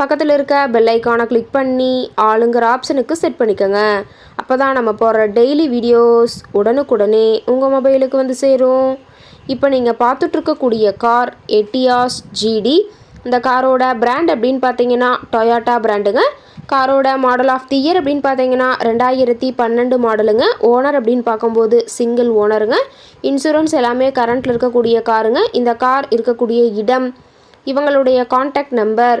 பக்கத்தில் இருக்க பெல் ஐக்கானை கிளிக் பண்ணி ஆளுங்கிற ஆப்ஷனுக்கு செட் பண்ணிக்கோங்க. அப்போ தான் நம்ம போடுற டெய்லி வீடியோஸ் உடனுக்குடனே உங்கள் மொபைலுக்கு வந்து சேரும். இப்போ நீங்கள் பார்த்துட்ருக்கக்கூடிய கார் எட்டியாஸ் ஜிடி இந்த காரோட பிராண்ட் அப்படின்னு பார்த்தீங்கன்னா டொயாட்டா பிராண்டுங்க காரோட மாடல் ஆஃப் தி இயர் அப்படின்னு பார்த்தீங்கன்னா ரெண்டாயிரத்தி பன்னெண்டு மாடலுங்க ஓனர் அப்படின்னு பார்க்கும்போது சிங்கிள் ஓனருங்க இன்சூரன்ஸ் எல்லாமே கரண்ட்டில் இருக்கக்கூடிய காருங்க இந்த கார் இருக்கக்கூடிய இடம் இவங்களுடைய காண்டாக்ட் நம்பர்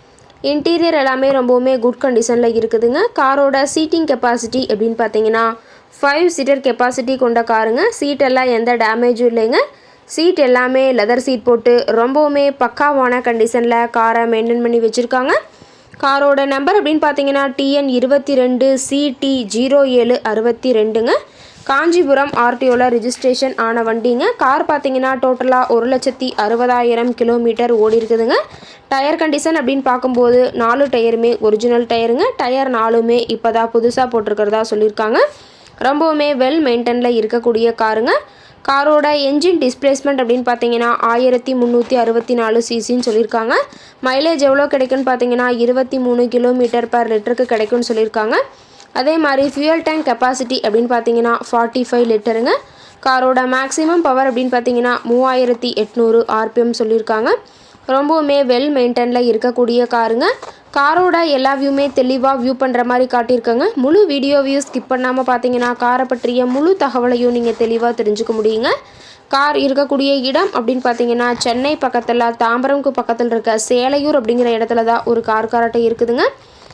இன்டீரியர் எல்லாமே ரொம்பவுமே குட் கண்டிஷனில் இருக்குதுங்க. காரோட சீட்டிங் கெப்பாசிட்டி அப்படின்னு பார்த்தீங்கன்னா ஃபைவ் சீட்டர் கெப்பாசிட்டி கொண்ட காருங்க சீட் எல்லாம் எந்த டேமேஜும் இல்லைங்க. சீட் எல்லாமே லெதர் சீட் போட்டு ரொம்பவுமே பக்காவான கண்டிஷனில் காரை மெயின்டைன் பண்ணி வச்சுருக்காங்க. காரோட நம்பர் அப்படின்னு பார்த்தீங்கன்னா டிஎன் இருபத்தி ரெண்டு சிடி ஜீரோ ஏழு அறுபத்தி ரெண்டுங்க. காஞ்சிபுரம் ஆர்டிஓவில் ரிஜிஸ்ட்ரேஷன் ஆன வண்டிங்க. கார் பார்த்தீங்கன்னா டோட்டலாக ஒரு லட்சத்தி அறுபதாயிரம் கிலோமீட்டர் ஓடி இருக்குதுங்க. டயர் கண்டிஷன் அப்படின்னு பார்க்கும்போது நாலு டயருமே ஒரிஜினல் டயருங்க. டயர் நாலுமே இப்போ தான் புதுசாக போட்டிருக்கிறதா சொல்லியிருக்காங்க. ரொம்பவுமே வெல் மெயின்டெனில் இருக்கக்கூடிய காருங்க. காரோட என்ஜின் டிஸ்பிளேஸ்மெண்ட் அப்படின்னு பார்த்தீங்கன்னா ஆயிரத்தி முந்நூற்றி அறுபத்தி நாலு சிசின்னு சொல்லியிருக்காங்க. மைலேஜ் எவ்வளோ கிடைக்குன்னு பார்த்தீங்கன்னா இருபத்தி மூணு கிலோமீட்டர் பர் லிட்டருக்கு கிடைக்கும்னு சொல்லியிருக்காங்க. அதே மாதிரி ஃபியூயல் டேங்க் கெப்பாசிட்டி அப்படின்னு பார்த்தீங்கன்னா ஃபார்ட்டி ஃபைவ் லிட்டருங்க காரோட மேக்ஸிமம் பவர் அப்படின்னு பார்த்தீங்கன்னா மூவாயிரத்தி எட்நூறு ஆர்பிஎம் சொல்லியிருக்காங்க. ரொம்பவுமே வெல் மெயின்டைனில் இருக்கக்கூடிய காருங்க. காரோட எல்லா வியூமே தெளிவாக வியூ பண்ணுற மாதிரி காட்டியிருக்காங்க. முழு வீடியோ ஸ்கிப் பண்ணாமல் பார்த்தீங்கன்னா காரை பற்றிய முழு தகவலையும் நீங்கள் தெளிவாக தெரிஞ்சுக்க முடியுங்க. கார் இருக்கக்கூடிய இடம் அப்படின்னு பார்த்தீங்கன்னா சென்னை பக்கத்தில் தாம்பரம்க்கு பக்கத்தில் இருக்க சேலையூர் அப்படிங்கிற இடத்துல தான் ஒரு கார் காராட்டை இருக்குதுங்க.